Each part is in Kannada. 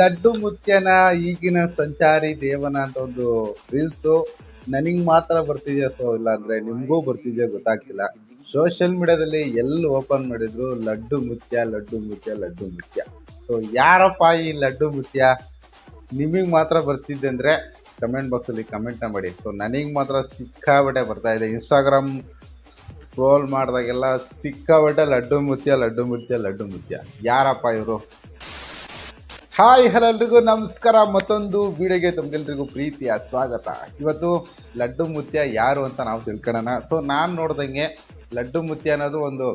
ಲಡ್ಡು ಮುತ್ಯನ ಈಗಿನ ಸಂಚಾರಿ ದೇವನ ಅಂತ ಒಂದು ರೀಲ್ಸ್ ನನಗ್ ಮಾತ್ರ ಬರ್ತಿದ್ಯಾ ಸೊ ಇಲ್ಲ ಅಂದ್ರೆ ನಿಮ್ಗೂ ಬರ್ತಿದ್ಯಾ ಗೊತ್ತಾಗ್ತಿಲ್ಲ. ಸೋಷಿಯಲ್ ಮೀಡಿಯಾದಲ್ಲಿ ಎಲ್ಲಿ ಓಪನ್ ಮಾಡಿದ್ರು? ಲಡ್ಡು ಮುತ್ಯ ಲಡ್ಡು ಮುತ್ಯ ಲಡ್ಡು ಮುತ್ಯ. ಸೊ ಯಾರಪ್ಪ ಈ ಲಡ್ಡು ಮುತ್ಯ? ನಿಮಗೆ ಮಾತ್ರ ಬರ್ತಿದ್ದೆ ಅಂದ್ರೆ ಕಮೆಂಟ್ ಬಾಕ್ಸಲ್ಲಿ ಕಮೆಂಟ್ನ ಮಾಡಿ. ಸೊ ನನಗೆ ಮಾತ್ರ ಸಿಕ್ಕಾಬಟ್ಟೆ ಬರ್ತಾ ಇದೆ. ಇನ್ಸ್ಟಾಗ್ರಾಮ್ ಸ್ಕ್ರೋಲ್ ಮಾಡಿದಾಗೆಲ್ಲ ಸಿಕ್ಕಾಬಟ್ಟೆ ಲಡ್ಡು ಮುತ್ಯ ಲಡ್ಡು ಮುತ್ಯ ಲಡ್ಡು ಮುತ್ಯ. ಯಾರಪ್ಪ ಇವರು? ಹಾಯ್, ಹಲೋ ನಮಸ್ಕಾರ. ಮತ್ತೊಂದು ವಿಡಿಯೋಗೆ ತಮ್ಗೆಲ್ರಿಗೂ ಪ್ರೀತಿಯ ಸ್ವಾಗತ. ಇವತ್ತು ಲಡ್ಡು ಮುತ್ಯ ಯಾರು ಅಂತ ನಾವು ತಿಳ್ಕೊಳ್ಳೋಣ ಸೊ ನಾನು ನೋಡ್ದಂಗೆ ಲಡ್ಡು ಮುತ್ಯ ಅನ್ನೋದು ಒಂದು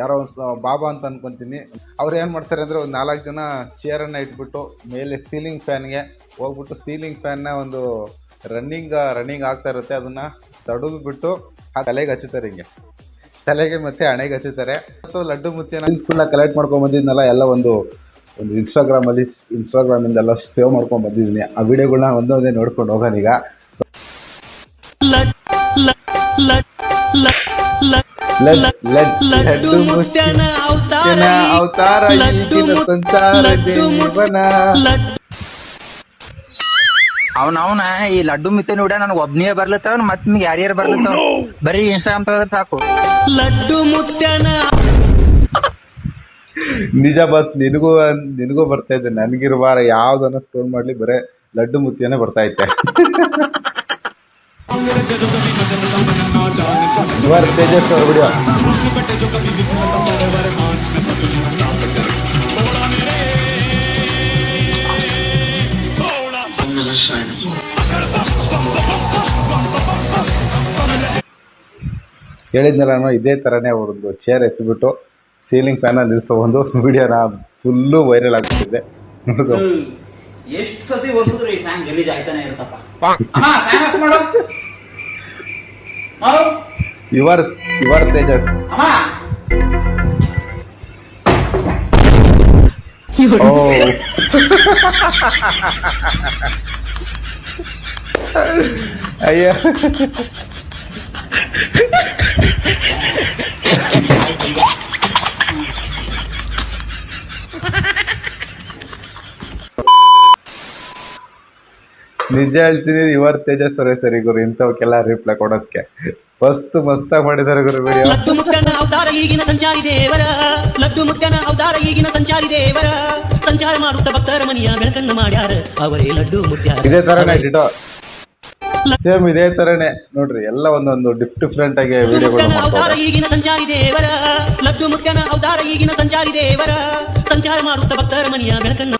ಯಾರೋ ಒಂದು ಬಾಬಾ ಅಂತ ಅನ್ಕೊಂತೀನಿ. ಅವ್ರು ಏನು ಮಾಡ್ತಾರೆ ಅಂದರೆ ಒಂದು ನಾಲ್ಕು ಜನ ಚೇರನ್ನು ಇಟ್ಬಿಟ್ಟು ಮೇಲೆ ಸೀಲಿಂಗ್ ಫ್ಯಾನ್ಗೆ ಹೋಗ್ಬಿಟ್ಟು ಸೀಲಿಂಗ್ ಫ್ಯಾನ್ನ ಒಂದು ರನ್ನಿಂಗ್ ರನ್ನಿಂಗ್ ಆಗ್ತಾ ಇರುತ್ತೆ. ಅದನ್ನು ತಡೆದು ಬಿಟ್ಟು ಆ ತಲೆಗೆ ಹಚ್ಚುತ್ತಾರೆ ಹಿಂಗೆ. ತಲೆಗೆ ಮತ್ತೆ ಹಣೆಗೆ ಹಚ್ಚುತ್ತಾರೆ. ಮತ್ತು ಲಡ್ಡು ಮುತ್ತಿನ ಸ್ಕೂಲ್ನ ಕಲೆಕ್ಟ್ ಮಾಡ್ಕೊಂಡ್ ಬಂದಿದ್ನಲ್ಲ ಎಲ್ಲ ಒಂದು ಒಂದು ಇನ್ಸ್ಟಾಗ್ರಾಮಲ್ಲಿ ಇನ್ಸ್ಟಾಗ್ರಾಮಿಂದೆಲ್ಲ ಸೇವ್ ಮಾಡ್ಕೊಂಡ್ ಬಂದಿದ್ದೀನಿ. ಆ ವಿಡಿಯೋಗಳನ್ನ ಒಂದೊಂದೇ ನೋಡ್ಕೊಂಡು ಹೋಗೋಣ ಈಗ. ಲಡ್ ಅವನ ಅವನ ಈ ಲಡ್ಡು ಮಿತ್ತ ನೋಡ ನನಗೆ ಒಬ್ನೇ ಬರ್ಲತ್ತವ ಮತ್ ನಿಮ್ಗೆ ಯಾರ್ಯಾರು ಬರ್ಲತ್ತವ. ಬರೀ ಇನ್ಸ್ಟಾಗ್ರಾಮ್ ತೆಗೆದ್ರೆ ಸಾಕು. ಲಡ್ಡು ಮುತ್ಯನ. ನಿಜ ಬಸ್ ನಿನಗೂ ನಿನಗೂ ಬರ್ತಾ ಇದ್ದೆ ನನಗಿರುವಾರ ಯಾವ್ದನ್ನ ಸ್ಟೋರ್ ಮಾಡ್ಲಿ ಬರೇ ಲಡ್ಡು ಮುತ್ತಿಯನೇ ಬರ್ತಾ ಇವಾರ ತೇಜಸ್ ಅವ್ರ ಹೇಳಿದ್ನಲ್ಲ ನಾನು ಇದೇ ಥರನೇ ಅವ್ರದ್ದು ಚೇರ್ ಎತ್ತಿಬಿಟ್ಟು ಸೀಲಿಂಗ್ ಫ್ಯಾನಲ್ಲಿ ನಿಲ್ಲಿಸೋ ಒಂದು ವಿಡಿಯೋನ ಫುಲ್ಲು ವೈರಲ್ ಆಗ್ತಿದೆ ಎಷ್ಟು ಸತಿ ಓಡಿಸಿದ್ರು ಈ ಫ್ಯಾನ್ ಗಲೀಜ್ ಆಯ್ತಾನೆ ಇರುತ್ತಪ್ಪ. ಅಮ್ಮ ಫ್ಯಾನ್ ಆಫ್ ಮಾಡು. ಮಾಡು. ಇವರ್ ಇವರ್ ತೇಜಸ್. ಅಮ್ಮ. ಓ. ಅಯ್ಯ. ನಿಜ ಹೇಳ್ತೀನಿ ಇವರ್ ತೇಜಸ್ ಸರಿ ಗುರು ಇಂಥವಕ್ಕೆಲ್ಲ ರಿಪ್ಲೈ ಕೊಡೋದಕ್ಕೆ ಮಸ್ತ್ ಮಸ್ತಾಗಿ ಮಾಡಿದ್ದಾರೆ ಗುರು ವಿಡಿಯೋ ಲಡ್ಡು ಮುಕ್ಕನ ಅವತಾರ ಈಗಿನ ಸಂಚಾರಿ ದೇವರ. ಲಡ್ಡು ಮುಕ್ಕನ ಅವತಾರ ಈಗಿನ ಸಂಚಾರಿ ದೇವರ. ಸಂಚಾರ ಮಾಡುತ್ತ ಭಕ್ತರ ಮನೆಯ ಬೆಳಕನ್ನು ಮಾಡ್ಯಾರ. ಅವರೇ ಲಡ್ಡು ಮುತ್ಯ ಇದೇ ತರನೇ ಡಿಟೋ ಸೇಮ್ ಇದೇ ತರನೇ. ನೋಡ್ರಿ ಎಲ್ಲ ಒಂದೊಂದು ಡಿಫ್ ಡಿಫ್ರೆಂಟ್ ಆಗಿ ವಿಡಿಯೋಗಳು ಅವತಾರ ಈಗಿನ ಸಂಚಾರಿ ದೇವರ. ಲಡ್ಡು ಮುತ್ಯನ ಅವತಾರ ಈಗಿನ ಸಂಚಾರಿ ದೇವರ. ಸಂಚಾರ ಮಾಡುತ್ತ ಭಕ್ತರ ಮನೆಯ ಬೆಳಕನ್ನ.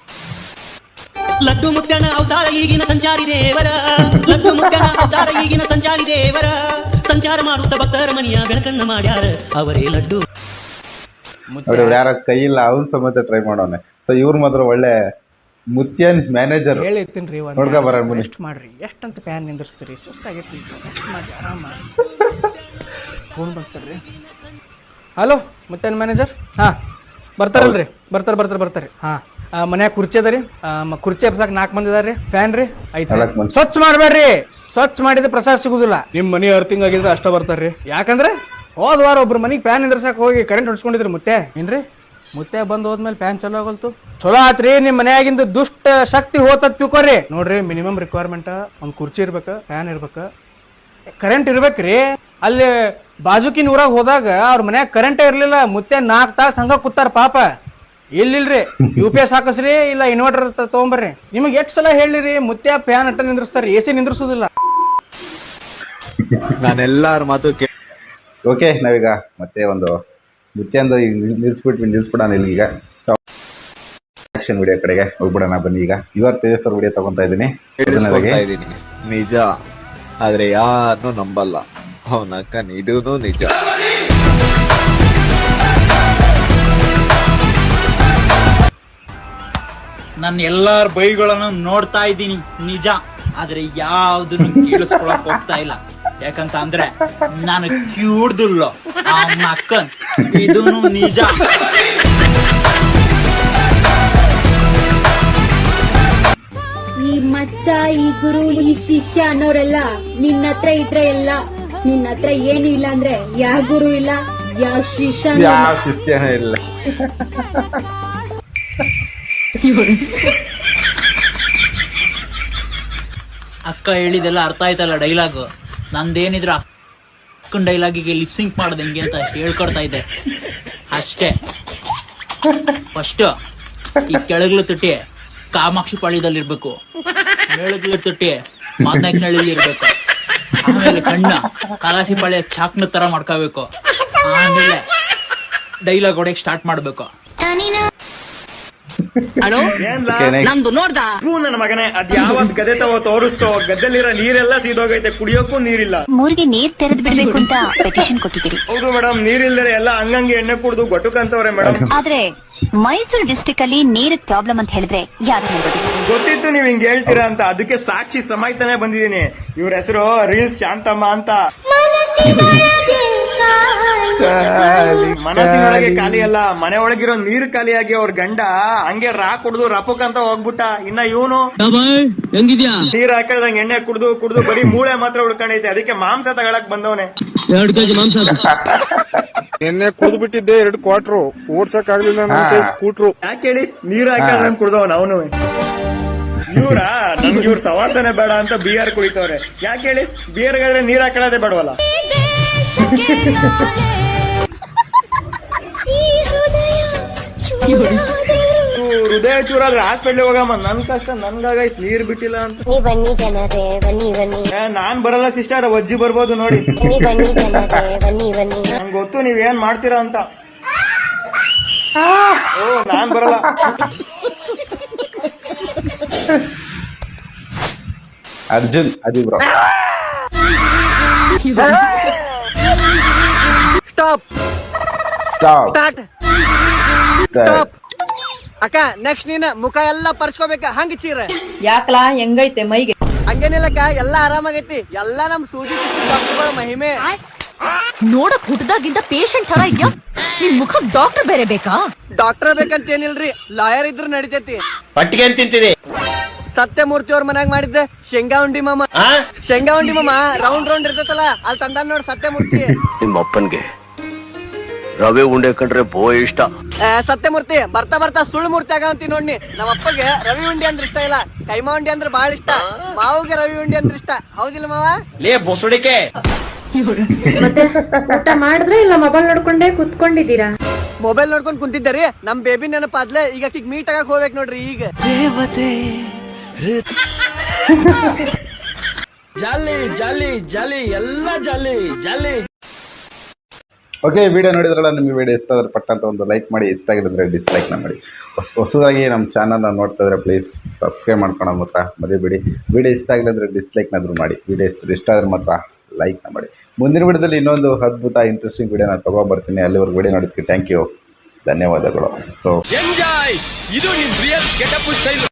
ಲಡ್ಡು ಮುತ್ಯನ ಅವತಾರ ಈಗಿನ ಸಂಚಾರಿ ದೇವರ. ಲಡ್ಡು ಮುತ್ಯನ ಅವತಾರ ಈಗಿನ ಸಂಚಾರಿ ದೇವರ. ಸಂಚಾರ ಮಾಡುತ್ತ ಭಕ್ತರ ಮನೆಯ ಬೆಳಕನ್ನ ಮಾಡ್ಯಾರ ಅವರೇ ಲಡ್ಡು. ನೋಡಿ ಯಾರ ಕೈ ಇಲ್ಲ ಅವನ್ ಸಮೇತ ಟ್ರೈ ಮಾಡೋಣ ಸೊ ಇವ್ರ ಮಾತ್ರ ಒಳ್ಳೆ ಮುತ್ಯನ್ ಮ್ಯಾನೇಜರ್ ಹೇಳಿರ್ತೀನಿ ಒಂದು ನೋಡ್ಕೊ ಬರೋಣ ಬನ್ನಿ. ಮಾಡ್ರಿ ಮಾಡ್ರಿ. ಎಷ್ಟಂತ ಪ್ಯಾನ್ ನಿಂದಿರ್ಸ್ತೀರಿ? ಸುಸ್ತಾಗೈತಿ ಆಗೈತಿ ಮಾಡಿ ಆರಾಮ. ಫೋನ್ ಬರ್ತಾರ್ರಿ ಹಲೋ ಮುತ್ಯನ್ ಮ್ಯಾನೇಜರ್ ಹಾಂ ಬರ್ತಾರಲ್ರಿ. ಬರ್ತಾರೆ ಬರ್ತಾರೆ ಬರ್ತಾರೆ. ಹಾಂ ಮನ್ಯಾಗ ಕುರ್ಚಿ ಅದ ರೀ. ಕುರ್ಚಿ ಎಬ್ಸಾಕ್ ನಾಲ್ಕು ಮಂದಿ ಅದಾರ ರೀ ಫ್ಯಾನ್ ರೀ? ಐತೆ ನಾಲ್ಕು ಮಂದಿ. ಸ್ವಚ್ಛ ಮಾಡಬೇಡ್ರಿ. ಸ್ವಚ್ಛ ಮಾಡಿದ ಪ್ರಸಾದ ಸಿಗುದಿಲ್ಲ. ನಿಮ್ಮ ಮನೆ ಅರ್ತಿಂಗ್ ಆಗಿದ್ರೆ ಅಷ್ಟ ಬರ್ತಾರ್ರಿ. ಯಾಕಂದ್ರೆ ಹೋದ್ ವಾರ ಒಬ್ರು ಮನಿಗೆ ಫ್ಯಾನ್ ನಿಂದ್ರಸಕ್ ಹೋಗಿ ಕರೆಂಟ್ ಹೊಡ್ಸ್ಕೊಂಡಿದ್ರಿ ಮುತ್ತೆ. ಏನ್ರಿ? ಮುತ್ತೆ ಬಂದು ಹೋದ್ಮೇಲೆ ಫ್ಯಾನ್ ಚಲೋ ಆಗಲ್ತು. ಚಲೋ ಆತ್ರಿ ನಿಮ್ ಮನೆಯಾಗಿಂದ ದುಷ್ಟ ಶಕ್ತಿ ಹೋತ ತಿಳ್ಕೊರಿ. ನೋಡ್ರಿ ಮಿನಿಮಮ್ ರಿಕ್ವೈರ್ಮೆಂಟ್ ಒಂದು ಕುರ್ಚಿ ಇರ್ಬೇಕ ಫ್ಯಾನ್ ಇರ್ಬೇಕ. ಕರೆಂಟ್ ಇರ್ಬೇಕ್ರಿ. ಅಲ್ಲಿ ಬಾಜುಕಿನ ಊರಾಗ ಹೋದಾಗ ಅವ್ರ ಮನ್ಯಾಗ ಕರೆಂಟೇ ಇರಲಿಲ್ಲ ಮುತ್ತೆ ನಾಲ್ಕು ತಾಸು ಹಂಗ ಕೂತಾರ ಪಾಪ. ಇಲ್ಲಿಲ್ರಿ ಯು ಪಿ ಎಸ್ ಹಾಕಸ್ರಿ ಇಲ್ಲ ಇನ್ವರ್ಟರ್ ತಗೊಂಬರ್ರಿ. ನಿಮಗೆ ಎಷ್ಟು ಸಲ ಹೇಳಿರಿ ಮುತ್ತೆ ಫ್ಯಾನ್ ಅಟ್ಟ ನಿಂದ್ರಿಸ್ತಾರ ಎ ಸಿ ನಿಂದ್ರಿಸೋದಿಲ್ಲ. ನಾನೆಲ್ಲಾರ ಮಾತು ಓಕೆ ನಾವೀಗ ಮತ್ತೆ ಒಂದು ಮುತ್ಯಂದು ಈಗ ನಿಲ್- ನಿಲ್ಸ್ಬಿಟ್ವಿ ನಿಲ್ಸ್ಬಿಡೋಣ ಇಲ್ಲಿಗ ಆಕ್ಷನ್ ವಿಡಿಯೋ ಕಡೆಗೆ ಹೋಗ್ಬಿಡೋಣ ಬನ್ನಿ ಈಗ. ಇವರ್ ತೇಜಸ್ ಅವ್ರ ವಿಡಿಯೋ ತಗೊಂತಾ ಇದ್ದೀನಿ. ನಿಜ. ಆದ್ರೆ ಯಾರನ್ನೂ ನಂಬಲ್ಲ. ಅವನಕ್ಕ ಇದೂ ನಿಜ. ನನ್ನ ಎಲ್ಲಾರ ಬೈಗಳನ್ನು ನೋಡ್ತಾ ಇದ್ದೀನಿ. ನಿಜ. ಆದ್ರೆ ಯಾವ್ದನ್ನು ಕೇಳಿಸ್ಕೊಳಕ್ ಹೋಗ್ತಾ ಇಲ್ಲ. ಯಾಕಂತ ಅಂದ್ರೆ ನಾನು ಕ್ಯೂಡ್ದಿಲ್ಲ ಆ ಅಕ್ಕನ್ ಇದೂ ನಿಜ. ಈ ಮಚ್ಚ ಈ ಗುರು ಈ ಶಿಷ್ಯ ಅನ್ನೋರೆಲ್ಲ ನಿನ್ನ ಹತ್ರ ಇದ್ರೆ ಎಲ್ಲ. ನಿನ್ನ ಹತ್ರ ಏನು ಇಲ್ಲ ಅಂದ್ರೆ ಯಾವ ಗುರು ಇಲ್ಲ ಯಾವ ಶಿಷ್ಯ ಶಿಷ್ಯ ಶಿಷ್ಯನೇ ಇಲ್ಲ. ಅಕ್ಕ ಹೇಳಿದೆಲ್ಲ ಅರ್ಥ ಆಯ್ತಲ್ಲ ಡೈಲಾಗ್? ನಂದೇನಿದ್ರ ಅಕ್ಕನ ಡೈಲಾಗಿಗೆ ಲಿಪ್ಸಿಂಕ್ ಮಾಡ್ದೆ ಹಿಂಗೆ ಅಂತ ಹೇಳ್ಕೊಡ್ತಾ ಇದ್ದೆ. ಅಷ್ಟೇ. ಫಸ್ಟ್ ಈ ಕೆಳಗ್ಲು ತುಟ್ಟಿ ಕಾಮಾಕ್ಷಿ ಪಾಳ್ಯದಲ್ಲಿರ್ಬೇಕು. ಮೇಳಗ್ಲು ತುಟ್ಟಿ ಮಾದನಾಯಕನಹಳ್ಳಿಲಿ ಇರ್ಬೇಕು ಆಮೇಲೆ ಕಣ್ಣ ಕಲಾಸಿ ಪಾಳ್ಯ ಚಾಕ್ನ ತರ ಮಾಡ್ಕೋಬೇಕು. ಆಮೇಲೆ ಡೈಲಾಗ್ ಹೊಡೆಯಕ್ ಸ್ಟಾರ್ಟ್ ಮಾಡ್ಬೇಕು. ನಂದು ನೋಡ್ದ? ನನ್ನ ಮಗನೇ ಅದ್ ಯಾವತ್ ಗದ್ದೆ ತಗೋ ತೋರಿಸ್ತೋ? ಗದ್ದೆಲಿರೋ ನೀರೆಲ್ಲ ಸೀದೋಗೈತೆ ಕುಡಿಯೋಕ್ಕೂ ನೀರಿಲ್ಲ. ಮೂರ್ಗೆ ನೀರ್ ತೆರೆದ್ ಬಿಡ್ಬೇಕು ಅಂತ ಪೆಟಿಷನ್ ಕೊಟ್ಟಿದ್ದೀರಿ. ಹೌದು ಮೇಡಮ್ ನೀರಿಲ್ದರೆ ಎಲ್ಲ ಹಂಗಂಗೆ ಎಣ್ಣೆ ಕುಡ್ದು ಗೊಟ್ಟುಕಂತವ್ರೆ ಮೇಡಮ್ ಆದ್ರೆ ಮೈಸೂರು ಡಿಸ್ಟಿಕ್ ಅಲ್ಲಿ ನೀರ್ ಪ್ರಾಬ್ಲಮ್ ಅಂತ ಹೇಳಿದ್ರೆ ಯಾರು ಹೇಳ್ಬೋದು? ಗೊತ್ತಿತ್ತು ನೀವ್ ಹಿಂಗ್ ಹೇಳ್ತೀರಾ ಅಂತ ಅದಕ್ಕೆ ಸಾಕ್ಷಿ ಸಮಾಯ್ತಾನೆ ಬಂದಿದ್ದೀನಿ. ಇವ್ರ ಹೆಸರು ರೀಲ್ಸ್ ಶಾಂತಮ್ಮ ಅಂತ. ಮನಸ್ಸಿನೊಳಗೆ ಖಾಲಿ. ಅಲ್ಲ ಮನೆ ಒಳಗಿರೋ ನೀರ್ ಖಾಲಿಯಾಗಿ ಅವ್ರ ಗಂಡ ಹಂಗೆ ರಾ ಕುಡ್ದು ರಪಕ್ ಅಂತ ಹೋಗ್ಬಿಟ್ಟ. ಇನ್ನ ಇವನು ಹೆಂಗಿದ್ಯಾ? ನೀರ್ ಹಾಕಳ್ದಂಗ್ ಎಣ್ಣೆ ಕುಡ್ದು ಕುಡ್ದು ಬರೀ ಮೂಳೆ ಮಾತ್ರ ಉಳ್ಕೊಂಡೈತೆ ಅದಕ್ಕೆ ಮಾಂಸ ತಗೊಳಕ್ ಬಂದವನೆ. ಎರಡು ಕೆಜಿ ಮಾಂಸ ನಿನ್ನೆ ಕುಡಿದು ಬಿಟ್ಟಿದ್ದೆ ಎರಡು ಕ್ವಾಟ್ರು. ಓಡ್ಸಕ್ ಆಗ್ಲಿಲ್ಲ ನನ್ನ ಸ್ಕೂಟ್ರು. ಯಾಕೆ ಹೇಳಿ? ನೀರ್ ಹಾಕಳ್ದಂಗ್ ಕುಡ್ದವನ ಅವನು. ಇವ್ರ? ನಮ್ಗೆ ಇವ್ರ ಸವಾಸನೆ ಬೇಡ ಅಂತ ಬಿಯರ್ ಕುಡಿತವ್ರೆ. ಯಾಕೆ ಹೇಳಿ? ಬಿಯರ್ಗಾದ್ರೆ ನೀರ್ ಹಾಕೊಳ್ಳೋದೇ ಬೇಡವಲ್ಲ. ಹೃದಯ ಚೂರಾದ್ರೆ ಹಾಸ್ಪಿಟ್ಲ್ ಹೋಗಮ್ಮ. ನನ್ ಕಷ್ಟ ನನ್ಗಾಗೈತ್ ನೀರ್ ಬಿಟ್ಟಿಲ್ಲ ಅಂತ. ಬನ್ನಿ ಜನರೇ ಬನ್ನಿ ಬನ್ನಿ. ಏ, ನಾನ್ ಬರಲ್ಲ ಸಿಸ್ಟರ್ ಅಜ್ಜಿ ಬರ್ಬೋದು ನೋಡಿ. ನೀ ಬನ್ನಿ ಜನರೇ ಬನ್ನಿ ಬನ್ನಿ. ನಂಗೆ ಗೊತ್ತು ನೀವ್ ಏನ್ ಮಾಡ್ತೀರಾ ಅಂತ. ಓ ನಾನ್ ಬರಲ್ಲ. ಅರ್ಜುನ್ ಅದಿ ಬ್ರೋ. ಸ್ಟಾಪ್ ಸ್ಟಾಪ್ ಸ್ಟಾರ್ಟ್ ಅಕ್ಕ ನೆಕ್ಸ್ಟ್ ನೀನ ಮುಖ ಎಲ್ಲ ಪರ್ಸ್ಕೋಬೇಕ ಹಂಗ ಚೀರ. ಯಾಕಲಾ? ಹೆಂಗೈತೆ ಮೈಗೆ? ಹಂಗೇನಿಲ್ಲಕ್ಕ ಎಲ್ಲ ಆರಾಮಾಗೈತಿ. ಎಲ್ಲ ನಮ್ ಸೂಜಿ ಡಾಕ್ಟರ್ಗಳ ಮಹಿಮೆ. ನೋಡಕ್ ಹುಟ್ಟದಾಗಿಂದ ಪೇಷಂಟ್ ತರ ಇದ್ಯಾ? ನಿನ್ ಮುಖ ಡಾಕ್ಟರ್ ಬೇರೆ ಬೇಕಾ? ಡಾಕ್ಟರ್ ಬೇಕಂತ ಏನಿಲ್ರಿ ಲಾಯರ್ ಇದ್ರ ನಡಿತೈತಿ. ಪಟ್ಟಿಗೆ ಏನ್ ತಿಂತಿದೆ? ಸತ್ಯಮೂರ್ತಿ ಅವ್ರ ಮನ್ಯಾಗ ಮಾಡಿದ್ದೆ ಶೇಂಗಾ ಉಂಡಿ ಮಾಮ. ಶೇಂಗಾ ಉಂಡಿ ಮಾಮ ರೌಂಡ್ ರೌಂಡ್ ಇರ್ತೈತಲ್ಲ ಅಲ್ಲಿ ತಂದ ನೋಡ್ ಸತ್ಯಮೂರ್ತಿ. ನಿಮ್ಮ ಅಪ್ಪನ್ಗೆ. ರವೆ ಉಂಡೆ ಕಂಡ್ರೆ ಬೋ ಇಷ್ಟ. ಆ, ಸತ್ಯಮೂರ್ತಿ ಬರ್ತಾ ಬರ್ತಾ ಸುಳ್ಳು ಮೂರ್ತಿ ಆಗಂತಿ ನೋಡಿ ನಮ್ಮ ಅಪ್ಪಗೆ ರವಿ ಉಂಡಿ ಅಂದ್ರೆ ಇಷ್ಟ ಇಲ್ಲ. ಕೈಮಾ ಉಂಡಿ ಅಂದ್ರೆ ಬಾಳ ಇಷ್ಟ. ಮಾವಿಗೆ ರವಿ ಉಂಡಿ ಅಂದ್ರೆ ಇಷ್ಟ. ಹೌದಿಲ್ಲ ಮಾವ? ಲೇ ಬೊಸುಡಿಕೆ. ಮತ್ತೆ ಊಟ ಮಾಡಿದ್ರೆ ಇಲ್ಲ ಮೊಬೈಲ್ ನೋಡ್ಕೊಂಡೇ ಕುತ್ಕೊಂಡಿದ್ದೀರಾ? ಮೊಬೈಲ್ ನೋಡ್ಕೊಂಡು ಕುಂತಿದ್ದಾರೆ ನಮ್ ಬೇಬಿ ನೆನಪಾದ್ಲೆ ಈಗ ಆಕಿಗ್ ಮೀಟ್ ಆಗಕ್ ಹೋಗ್ಬೇಕು ನೋಡ್ರಿ ಈಗ. ಜಾಲಿ ಜಾಲಿ ಜಾಲಿ ಎಲ್ಲ ಜಾಲಿ ಜಾಲಿ. ಓಕೆ ವಿಡಿಯೋ ನೋಡಿದ್ರಲ್ಲ, ನಿಮಗೆ ವಿಡಿಯೋ ಇಷ್ಟ ಆದ್ರೆ ಪಟ್ಟಂತ ಒಂದು ಲೈಕ್ ಮಾಡಿ, ಇಷ್ಟ ಆಗಿದ್ರೆ ಡಿಸ್ಲೈಕ್ನ ಮಾಡಿ. ಹೊಸ, ಹೊಸದಾಗಿ ನಮ್ಮ ಚಾನಲ್ನ ನೋಡ್ತಾ ಇದ್ರೆ ಪ್ಲೀಸ್ ಸಬ್ಸ್ಕ್ರೈಬ್ ಮಾಡ್ಕೊಳೋ ಮಾತ್ರ ಮರಿಬೇಡಿ. ವಿಡಿಯೋ ಇಷ್ಟ ಆಗಿಲ್ಲದ್ರೆ ಡಿಸ್ಲೈಕ್ನಾದರೂ ಮಾಡಿ. ವಿಡಿಯೋ ಇಷ್ಟ ಇಷ್ಟ ಆದರೆ ಮಾತ್ರ ಲೈಕ್ನ ಮಾಡಿ. ಮುಂದಿನ ವಿಡಿಯೋದಲ್ಲಿ ಇನ್ನೊಂದು ಅದ್ಭುತ ಇಂಟ್ರೆಸ್ಟಿಂಗ್ ವಿಡಿಯೋನ ತೊಗೊಬರ್ತೀನಿ. ಅಲ್ಲಿವರೆಗೂ ವಿಡಿಯೋ ನೋಡೋದಕ್ಕೆ ಥ್ಯಾಂಕ್ ಯು ಧನ್ಯವಾದಗಳು. ಸೊ ಎಂಜಾಯ್ ಇದು ನಿಮ್ಮ ರಿಯಲ್ ಸ್ಟೈಲ್